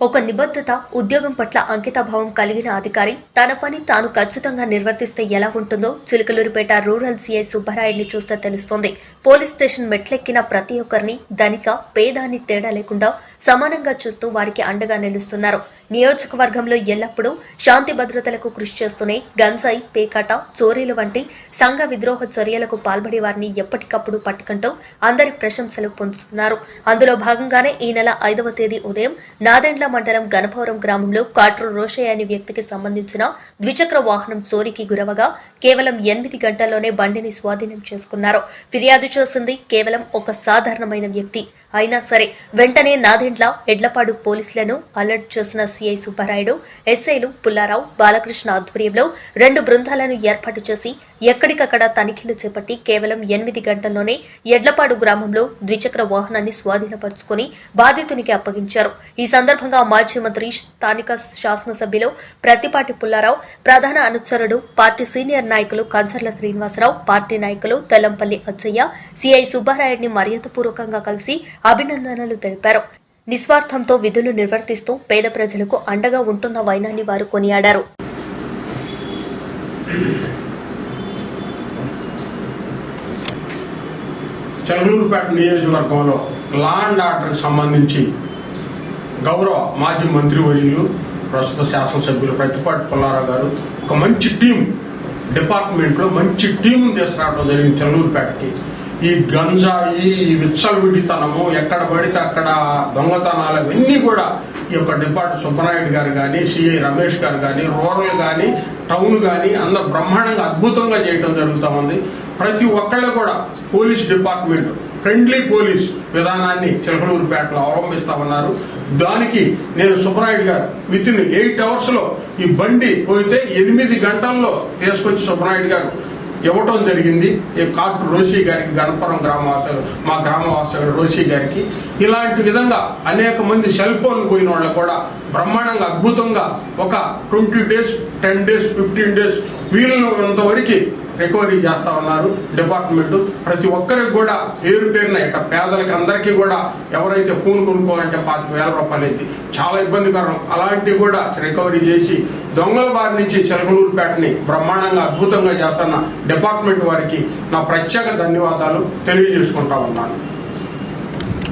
ఒక నిబద్ధత ఉద్యోగం పట్ల అంకితభావం కలిగిన అధికారి తన పని తాను ఖచ్చితంగా నిర్వర్తిస్తే ఎలా ఉంటుందో చిలకలూరుపేట రూరల్ సీఐ సుబ్బరాయుడిని చూస్తే తెలుస్తోంది. పోలీస్ స్టేషన్ మెట్లెక్కిన ప్రతి ఒక్కరిని ధనిక పేదాన్ని తేడా లేకుండా సమానంగా చూస్తూ వారికి అండగా నిలుస్తున్నారు. నియోజకవర్గంలో ఎల్లప్పుడూ శాంతి భద్రతలకు కృషి చేస్తూనే గంజాయి పేకాట చోరీలు వంటి సంఘ విద్రోహ చర్యలకు పాల్పడే వారిని ఎప్పటికప్పుడు పట్టుకుంటూ అందరి ప్రశంసలు పొందుతున్నారు. అందులో భాగంగానే ఈ నెల ఐదవ తేదీ ఉదయం నాదెండ్ల మండలం గణపవరం గ్రామంలో కాట్రు రోషయ్య అనే వ్యక్తికి సంబంధించిన ద్విచక్ర వాహనం చోరీకి గురవగా కేవలం ఎనిమిది గంటల్లోనే బండిని స్వాధీనం చేసుకున్నారు. ఫిర్యాదు చేసింది కేవలం ఒక సాధారణమైన వ్యక్తి. అయినా సరే వెంటనే నాదెండ్ల ఎడ్లపాడు పోలీసులను అలర్ట్ చేసిన సిఐ సుబ్బారాయుడు ఎస్ఐలు పుల్లారావు బాలకృష్ణ ఆధ్వర్యంలో రెండు బృందాలను ఏర్పాటు చేసి ఎక్కడికక్కడ తనిఖీలు చేపట్టి కేవలం ఎనిమిది గంటల్లోనే ఎడ్లపాడు గ్రామంలో ద్విచక్ర వాహనాన్ని స్వాధీనపరుచుకుని బాధితునికి అప్పగించారు. ఈ సందర్భంగా మాజీ మంత్రి స్థానిక శాసనసభ్యులు ప్రతిపాటి పుల్లారావు ప్రధాన అనుచరుడు పార్టీ సీనియర్ నాయకులు కంచర్ల శ్రీనివాసరావు పార్టీ నాయకులు తెల్లంపల్లి అచ్చయ్య సిఐ సుబ్బారాయుడిని మర్యాదపూర్వకంగా కలిసి అభినందనలు తెలిపారు. నిస్వార్థంతో విధులు నిర్వర్తిస్తూ పేద ప్రజలకు అండగా ఉంటున్న వైనాన్ని వారు కొనియాడారు. చంద్రూరుపేట నియోజకవర్గంలో లా అండ్ ఆర్డర్కి సంబంధించి గౌరవ మాజీ మంత్రివర్యులు ప్రస్తుత శాసనసభ్యులు ప్రతిపాటి పుల్లారావు గారు ఒక మంచి టీం డిపార్ట్మెంట్లో మంచి టీం తీసుకురావడం జరిగింది చంద్రూరుపేటకి ఈ గంజాయి ఈ విచ్చలవిడితనము ఎక్కడ పడితే అక్కడ దొంగతనాలు ఇవన్నీ కూడా ఈ యొక్క డిపార్ట్ సుబ్బనాయుడు గారు కానీ సిఐ రమేష్ గారు కానీ రూరల్ కానీ టౌన్ కానీ అందరు బ్రహ్మాండంగా అద్భుతంగా చేయడం జరుగుతూ ఉంది. ప్రతి ఒక్కళ్ళు కూడా పోలీస్ డిపార్ట్మెంట్ ఫ్రెండ్లీ పోలీస్ విధానాన్ని చిలకలూరుపేటలో అవలంబిస్తా ఉన్నారు. దానికి నేను సుబ్బరాయుడు గారు విత్ ఇన్ ఎయిట్ అవర్స్లో ఈ బండి పోయితే ఎనిమిది గంటల్లో తీసుకొచ్చి సుబ్బరాయుడు గారు ఇవ్వటం జరిగింది. ఈ కార్టు రోషి గారికి గణపురం గ్రామవాసులు మా గ్రామవాసులు రోషి గారికి. ఇలాంటి విధంగా అనేక మంది సెల్ ఫోన్ పోయిన వాళ్ళు కూడా బ్రహ్మాండంగా అద్భుతంగా ఒక twenty days ten days fifteen days వీలున్నంత వరకు రికవరీ చేస్తా ఉన్నారు డిపార్ట్మెంట్. ప్రతి ఒక్కరికి కూడా పేరు పేరున ఇక పేదలకి అందరికీ కూడా ఎవరైతే ఫోన్ కొనుక్కోవాలంటే పాతిక వేల రూపాయలు అయితే చాలా ఇబ్బందికరం. అలాంటివి కూడా రికవరీ చేసి దొంగల బారి నుంచి చిలకలూరుపేటని బ్రహ్మాండంగా అద్భుతంగా చేస్తున్న డిపార్ట్మెంట్ వారికి నా ప్రత్యేక ధన్యవాదాలు తెలియజేసుకుంటా ఉన్నాను.